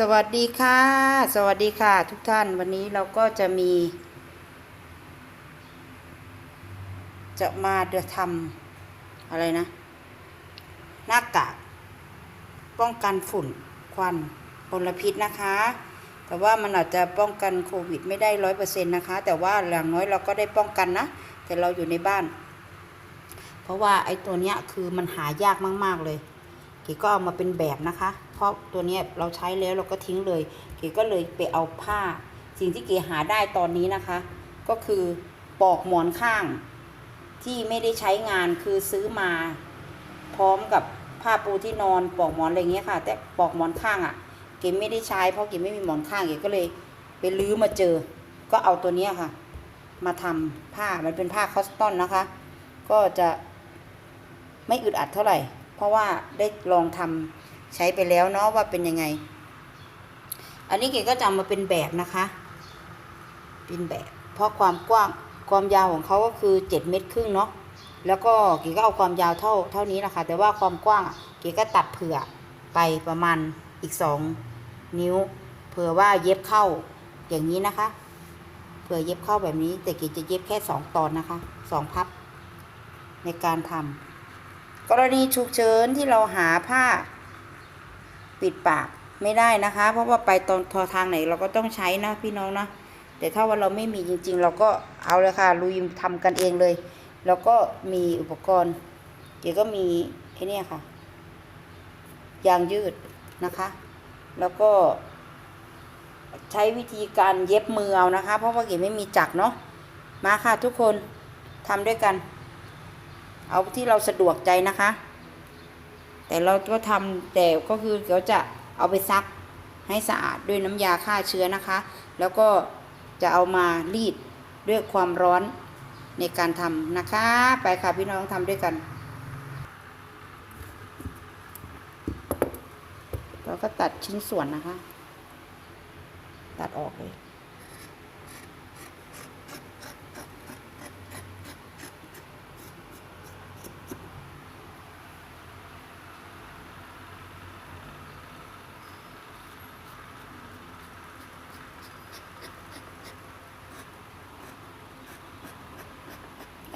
สวัสดีค่ะ สวัสดีค่ะ ทุกท่านวันนี้เราก็จะมี จะมาเดือทำอะไรนะ หน้ากากป้องกันฝุ่นควันมลพิษนะคะ แต่ว่ามันอาจจะป้องกันโควิดไม่ได้ร้อยเปอร์เซ็นต์นะคะ แต่ว่าอย่างน้อยเราก็ได้ป้องกันนะ แต่เราอยู่ในบ้าน เพราะว่าไอ้ตัวเนี้ยคือมันหายากมาก ๆเลย เก๋ก็เอามาเป็นแบบนะคะ เพราะตัวเนี้ยเราใช้แล้วเราก็ทิ้งเลยเก๋ก็เลยไปเอาผ้า สิ่งที่เก๋หาได้ตอนนี้นะคะ ก็คือปอกหมอนข้าง ที่ไม่ได้ใช้งานคือซื้อมา พร้อมกับผ้าปูที่นอนปอกหมอนอะไรเงี้ยค่ะ แต่ปอกหมอนข้างอะ่ะ เก๋ไม่ได้ใช้เพราะเก๋ไม่มีหมอนข้างเก๋ก็เลยไปลื้อมาเจอ ก็เอาตัวเนี้ยค่ะ มาทำผ้ามันเป็นผ้าคอสตอนนะคะ ก็จะไม่อึดอัดเท่าไหร่ เพราะว่าได้ลองทำใช้ไปแล้วเนาะว่าเป็นยังไง อันนี้เก๋ก็จะเอามาเป็นแบบนะคะ เป็นแบบ เพราะความกว้างความยาวของเขาก็คือเจ็ดเมตรครึ่งเนาะ แล้วก็เก๋ก็เอาความยาวเท่าเท่านี้นะคะ แต่ว่าความกว้างเก๋ก็ตัดเผื่อไปประมาณอีกสองนิ้ว เผื่อว่าเย็บเข้าอย่างนี้นะคะ เผื่อเย็บเข้าแบบนี้ แต่เก๋จะเย็บแค่สองตอนนะคะสองพับในการทำ กรณีฉุกเฉินที่เราหาผ้า ปิดปากไม่ได้นะคะ เพราะว่าไปตอนทอทางไหนเราก็ต้องใช้นะพี่น้องนะแต่ถ้าว่าเราไม่มีจริง ๆ เราก็เอาเลยค่ะลุยทำกันเองเลย แล้วก็มีอุปกรณ์ เดี๋ยวก็มีไอ้เนี่ยค่ะ ยางยืดนะคะ แล้วก็ ใช้วิธีการเย็บมือเอานะคะ เพราะว่าเก๋ไม่มีจักรเนาะมาค่ะทุกคนทำด้วยกัน เอาที่เราสะดวกใจนะคะ แต่เราก็ทำแต่ก็คือเราจะเอาไปซักให้สะอาดด้วยน้ำยาฆ่าเชื้อนะคะ แล้วก็จะเอามารีดด้วยความร้อนในการทำนะคะ ไปค่ะพี่น้องทำด้วยกันเราก็ตัดชิ้นส่วนนะคะ ตัดออกเลย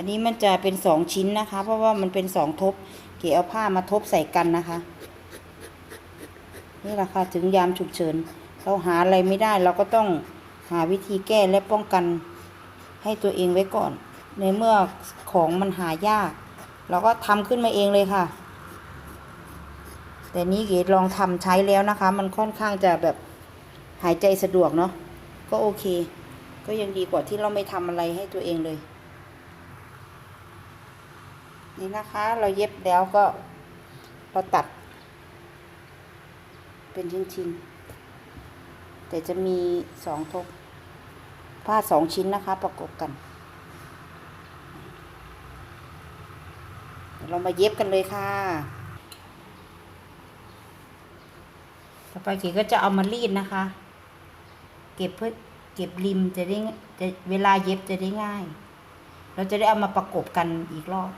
อันนี้มันจะเป็นสองชิ้นนะคะ เพราะว่ามันเป็นสองทบ เก๋เอาผ้ามาทบใส่กันนะคะ นี่แหละค่ะถึงยามฉุกเฉิน เราหาอะไรไม่ได้เราก็ต้องหาวิธีแก้และป้องกันให้ตัวเองไว้ก่อน ในเมื่อของมันหายาก เราก็ทำขึ้นมาเองเลยค่ะ แต่นี้เก๋ลองทำใช้แล้วนะคะ มันค่อนข้างจะแบบหายใจสะดวกเนาะก็โอเค ก็ยังดีกว่าที่เราไม่ทำอะไรให้ตัวเองเลย นี่นะคะ เราเย็บแล้วก็เราตัด เป็นชิ้นๆแต่จะมีสองทบผ้าสองชิ้นนะคะ ประกบกัน เรามาเย็บกันเลยค่ะ ต่อไปก๋ก็จะเอามารีดนะคะ เก็บเพื่อเก็บริมจะได้จะเวลาเย็บจะได้ง่าย เราจะได้เอามาประกบกันอีกรอบ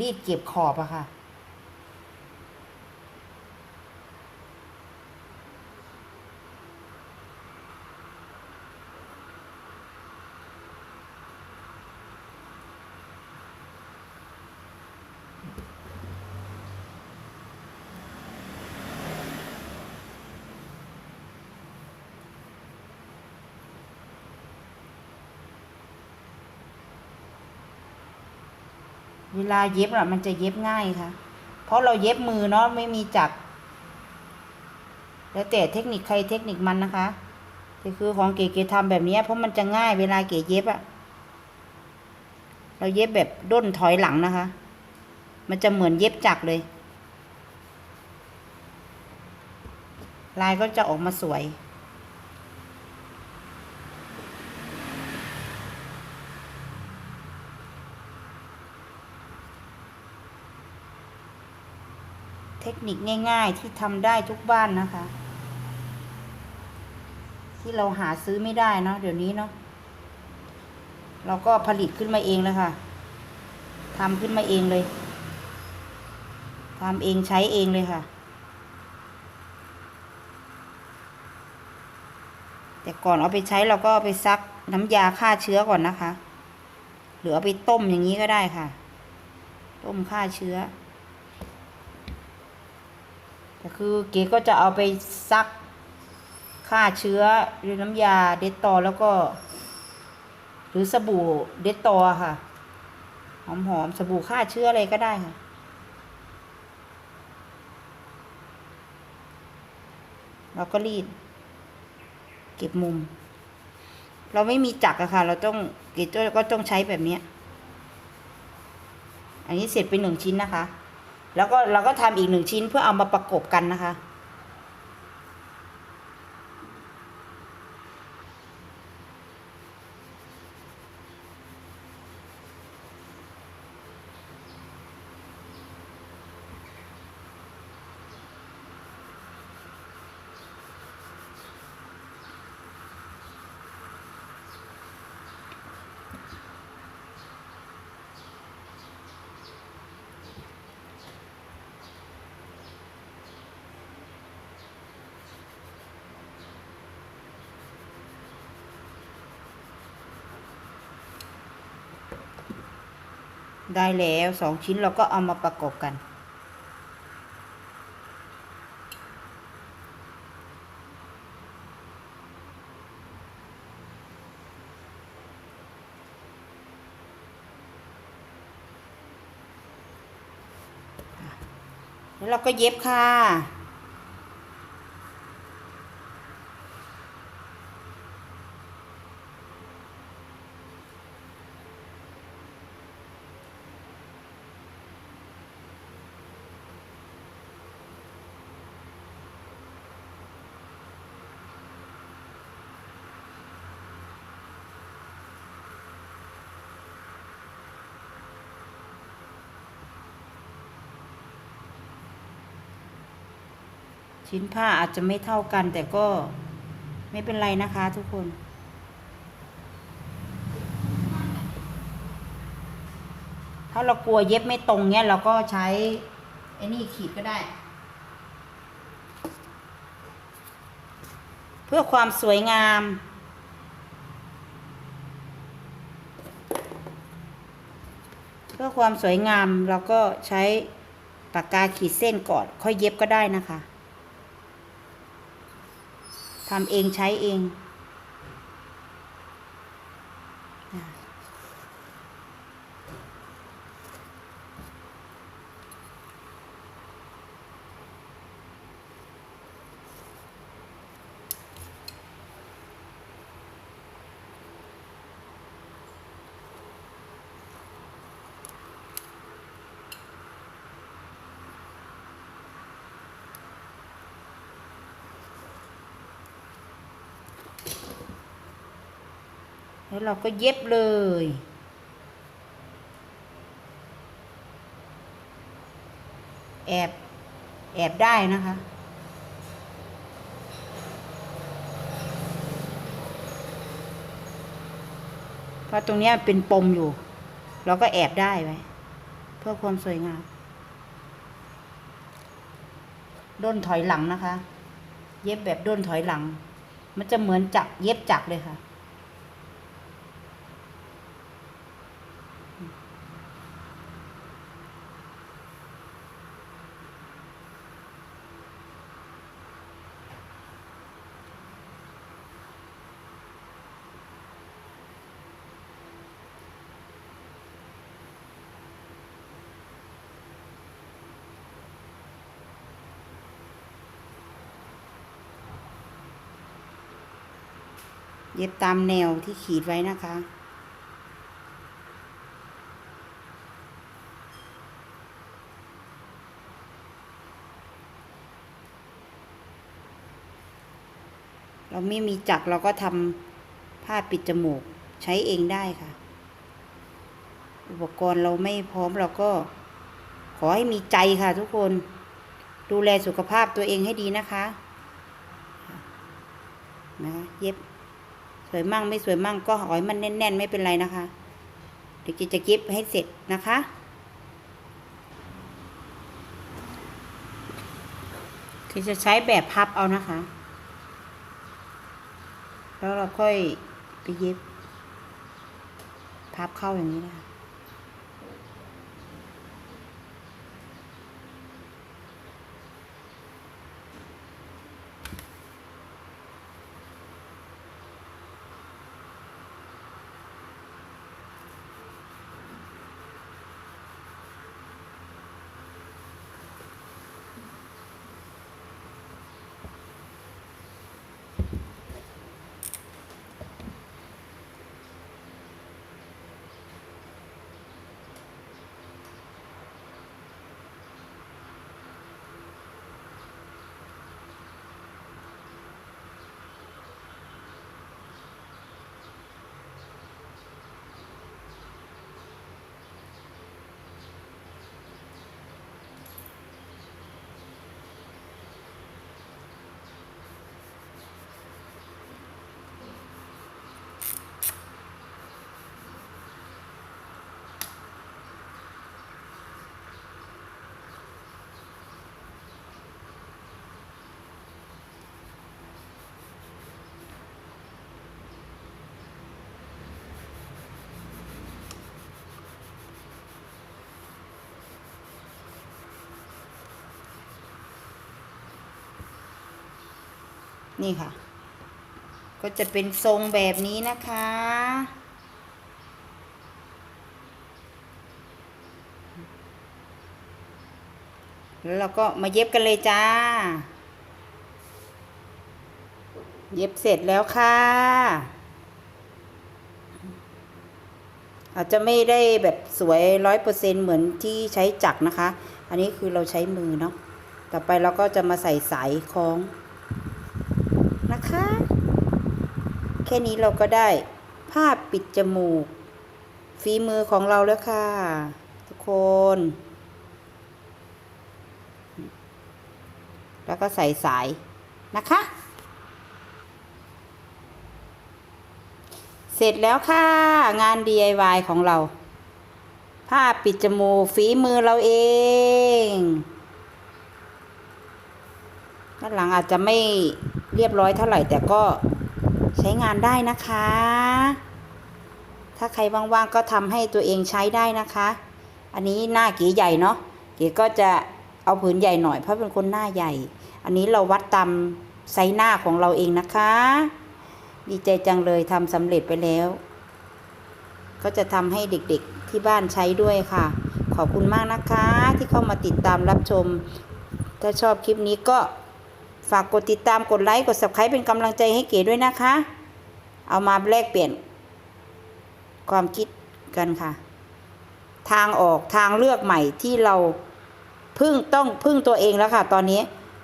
รีดเก็บขอบอะค่ะ เวลาเย็บอะมันจะเย็บง่ายค่ะ เพราะเราเย็บมือเนาะไม่มีจักรแล้วแต่เทคนิคใครเทคนิคมันนะคะแต่คือของเก๋ๆทำแบบนี้เพราะมันจะง่ายเวลาเก๋เย็บอะเราเย็บแบบด้นถอยหลังนะคะ มันจะเหมือนเย็บจักรเลย ลายก็จะออกมาสวย เทคนิคง่าย ๆ ที่ทำได้ทุกบ้านนะคะ ที่เราหาซื้อไม่ได้เนาะเดี๋ยวนี้เนาะเราก็ผลิตขึ้นมาเองเลยค่ะทำขึ้นมาเองเลยทำเองใช้เองเลยค่ะ แต่ก่อนเอาไปใช้เราก็เอาไปซักน้ำยาฆ่าเชื้อก่อนนะคะ หรือเอาไปต้มอย่างนี้ก็ได้ค่ะ ต้มฆ่าเชื้อ แต่คือเก๋ก็จะเอาไปซักฆ่าเชื้อด้วยน้ำยาเดตตอแล้วก็ หรือสบู่เดตตอค่ะหอมๆสบู่ฆ่าเชื้ออะไรก็ได้ค่ะเราก็รีด เก็บมุม เราไม่มีจักรอะค่ะ เราต้องเก๋ก็ต้องใช้แบบนี้ อันนี้เสร็จไปหนึ่งชิ้นนะคะ แล้วก็เราก็ทำอีกหนึ่งชิ้นเพื่อเอามาประกบกันนะคะ ได้แล้วสองชิ้นเราก็เอามาประกบกัน แล้วเราก็เย็บค่ะ ชิ้นผ้าอาจจะไม่เท่ากัน แต่ก็ไม่เป็นไรนะคะทุกคน ถ้าเรากลัวเย็บไม่ตรงเนี้ยเราก็ใช้ไอ้นี่ขีดก็ได้ เพื่อความสวยงามเพื่อความสวยงามเราก็ใช้ปากกาขีดเส้นก่อน ค่อยเย็บก็ได้นะคะ ทำเองใช้เอง แล้วเราก็เย็บเลย แอบ แอบได้นะคะเพราะตรงนี้เป็นปมอยู่ เราก็แอบได้ไว้เพื่อความสวยงามด้นถอยหลังนะคะ เย็บแบบด้นถอยหลัง มันจะเหมือนจักเย็บจักเลยค่ะ เย็บตามแนวที่ขีดไว้นะคะ เราไม่มีจักรเราก็ทำผ้าปิดจมูกใช้เองได้ค่ะ อุปกรณ์เราไม่พร้อมเราก็ ขอให้มีใจค่ะทุกคน ดูแลสุขภาพตัวเองให้ดีนะคะ นะเย็บ วยมั่งไม่สวยมั่งก็หอยมันแน่น ๆ ไม่เป็นไรนะคะเดี๋ยวจะเย็บให้เสร็จนะคะ คือจะใช้แบบพับเอานะคะ แล้วเราค่อยไปเย็บ พับเข้าอย่างนี้นะคะ นี่ค่ะ ก็จะเป็นทรงแบบนี้นะคะ แล้วเราก็มาเย็บกันเลยจ้า เย็บเสร็จแล้วค่ะอาจจะไม่ได้แบบสวยร้อยเปอร์เซ็นเหมือนที่ใช้จักรนะคะ อันนี้คือเราใช้มือเนาะ ต่อไปเราก็จะมาใส่สายคล้อง นะคะ แค่นี้เราก็ได้ผ้าปิดจมูก ฝีมือของเราแล้วค่ะ ทุกคน แล้วก็ใส่สายนะคะ เสร็จแล้วค่ะ งาน DIY ของเรา ผ้าปิดจมูกฝีมือเราเองด้านหลังอาจจะไม่ เรียบร้อยเท่าไหร่แต่ก็ใช้งานได้นะคะ ถ้าใครว่างๆก็ทำให้ตัวเองใช้ได้นะคะ อันนี้หน้าเก๋ใหญ่เนาะเก๋ก็จะเอาผืนใหญ่หน่อยเพราะเป็นคนหน้าใหญ่ อันนี้เราวัดตามไซส์หน้าของเราเองนะคะ ดีใจจังเลยทำสำเร็จไปแล้ว ก็จะทำให้เด็กๆที่บ้านใช้ด้วยค่ะ ขอบคุณมากนะคะที่เข้ามาติดตามรับชม ถ้าชอบคลิปนี้ก็ ฝากกดติดตามกดไลค์กด subscribe เป็นกำลังใจให้เก๋ด้วยนะคะ เอามาแลกเปลี่ยน ความคิดกันค่ะ ทางออกทางเลือกใหม่ที่เราพึ่งต้องพึ่งตัวเองแล้วค่ะ ตอนนี้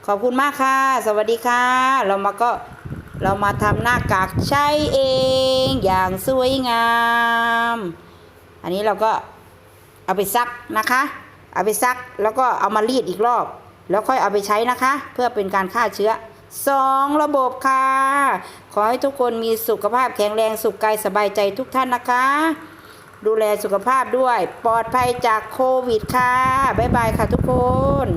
ขอบคุณมากค่ะ สวัสดีค่ะ เรามาก็เรามาทำหน้ากากใช้เองอย่างสวยงาม อันนี้เราก็เอาไปซักนะคะ เอาไปซักแล้วก็เอามารีดอีกรอบ แล้วค่อยเอาไปใช้นะคะ เพื่อเป็นการฆ่าเชื้อสองระบบค่ะ ขอให้ทุกคนมีสุขภาพแข็งแรงสุขกายสบายใจทุกท่านนะคะ ดูแลสุขภาพด้วย ปลอดภัยจากโควิดค่ะ บ๊ายบายค่ะทุกคน